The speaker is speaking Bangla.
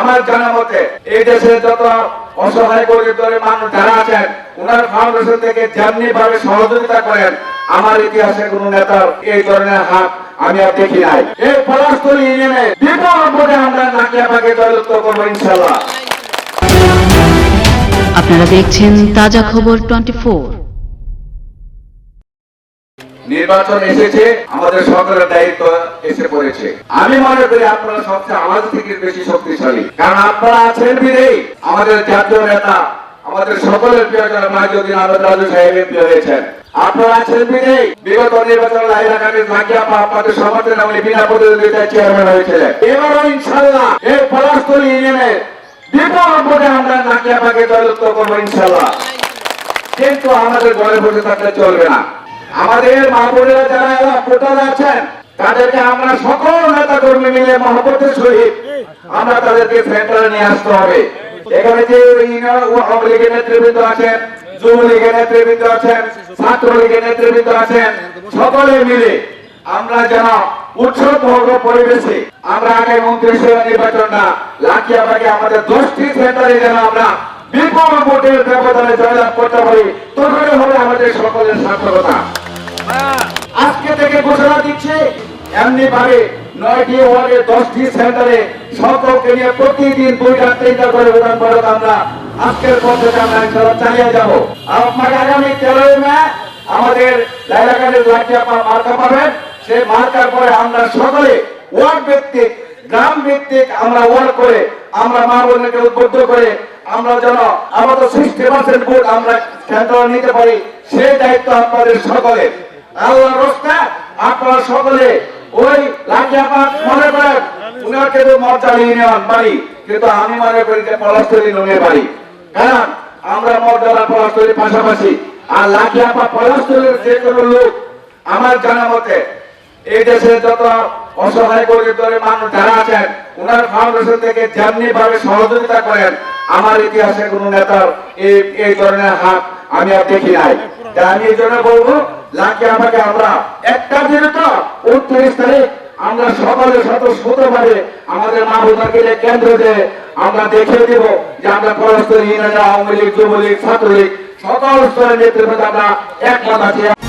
আমার জানা মতে, এই দেশে যত অসহায় গরিব মানুষ যারা আছেন ওনার ফাউন্ডেশন থেকে যেমনি ভাবে সহযোগিতা করেন, আমার ইতিহাসে কোন নেতার এই ধরনের হাত আমি আর দেখি নাই। এই পলাশতলী ইউনিয়নে বিপুল ভোটে আমরা নাকিয়া পাকে দলত্ব করব ইনশাল্লাহ আপনারা দেখছেন তাজা খবর টোয়েন্টি নির্বাচন এসেছে, আমাদের সকলের দায়িত্ব এসে পড়েছে। আমি মনে করি আপনারা সবচেয়ে আমাদের থেকে বেশি শক্তিশালী। কারণ আপনারা আছেন বিধেই আমাদের জাতীয় নেতা, আমাদের সকলের প্রিয় জনাব মাহিদুদ্দিন আহমেদ রাজু সাহেব এমপি হয়েছেন, আপনারা আছেন বিধেই বিগত নির্বাচন লাইলা কামিল মাকিয়া আপা আপনাদের সমর্থনে উনি বিনা প্রতিদ্বন্দ্বিতায় চেয়ারম্যান হয়েছিলেন। এবারও ইনশাল্লাহ এই পলাশতলী ইউনিয়নে বিপুল ভোটে আমরা নাকিয়া পাকে দলত্ব করব ইনশাল্লাহ কিন্তু আমাদের ঘরে বসে থাকলে চলবে না। আমাদের মা যারা এরা ভোটার আছেন, তাদেরকে আমরা সকল নেতা কর্মী মিলে মহব্বতের সহিত আমরা তাদেরকে সেন্টারে নিয়ে আসতে হবে। এখানে যে আওয়ামী লীগের নেতৃবৃন্দ আছেন যুবলীগের নেতৃবৃন্দ আছেন ছাত্রলীগের নেতৃবৃন্দ আছেন, সকলে মিলে আমরা যেন উৎসব ভর্গ পরিবেশে আমরা আগে মন্ত্রিসভা নির্বাচনটা লাখিয়াবাগে আমাদের দশটি সেন্টারে যেন আমরা বিপুল ভোটের ব্যবধানে জয়লাভ করতে পারি তখনই হবে আমাদের সকলের সার্থকতা। আজকে থেকে ঘোষণা দিচ্ছে এমনি ভাবে নয়টি ওয়ার্ডের দশটি সেন্টারে সকলকে নিয়ে প্রতিদিন দুইটা, তিনটা করে আমরা আজকের পর থেকে আমরা ইনশাল্লাহ চালিয়ে যাব। আপনার আগামী তেরোই মে আমাদের লাইলাকানের লাঠিয়াপা মার্কা পাবেন। সেই মার্কার পরে আমরা সকলে ওয়ার্ড ভিত্তিক, গ্রাম ভিত্তিক আমরা ওয়ার্ড করে আমরা মা বোনকে উদ্বুদ্ধ করে আমরা যেন আমাদের সিক্সটি পার্সেন্ট ভোট আমরা কেন্দ্র নিতে পারি, সেই দায়িত্ব আপনাদের সকলের। আল্লাহ রস্তা, আপনারা সকলে ওই লাঠিয়াপাত মনে করেন, উনার কিন্তু মর্যাদা ইউনিয়ন বাড়ি, কিন্তু আমি মনে করি যে পলাশতলী নুনের বাড়ি। কারণ আমরা মর্যাদা পলাশতলীর পাশাপাশি, আর লাঠিয়াপা পলাশতলীর যে কোনো লোক, আমার জানা মতে, এই দেশে যত অসহায় গরিব দলের মানুষ যারা আছেন ওনার ফাউন্ডেশন থেকে যেমনি ভাবে সহযোগিতা করেন, আমার ইতিহাসে কোন নেতার এই ধরনের হাত আমি আর দেখি নাই। আমি এই জন্য বলব আমরা একটা দিনে তো উনত্রিশ তারিখ আমরা সকলে ভাবে আমাদের মা কেন্দ্র দিয়ে আমরা দেখিয়ে দিব যে আমরা পরস্পর আওয়ামী লীগ, যুবলীগ, ছাত্রলীগ সকল স্তরের নেতৃত্বে আমরা একমত আছি।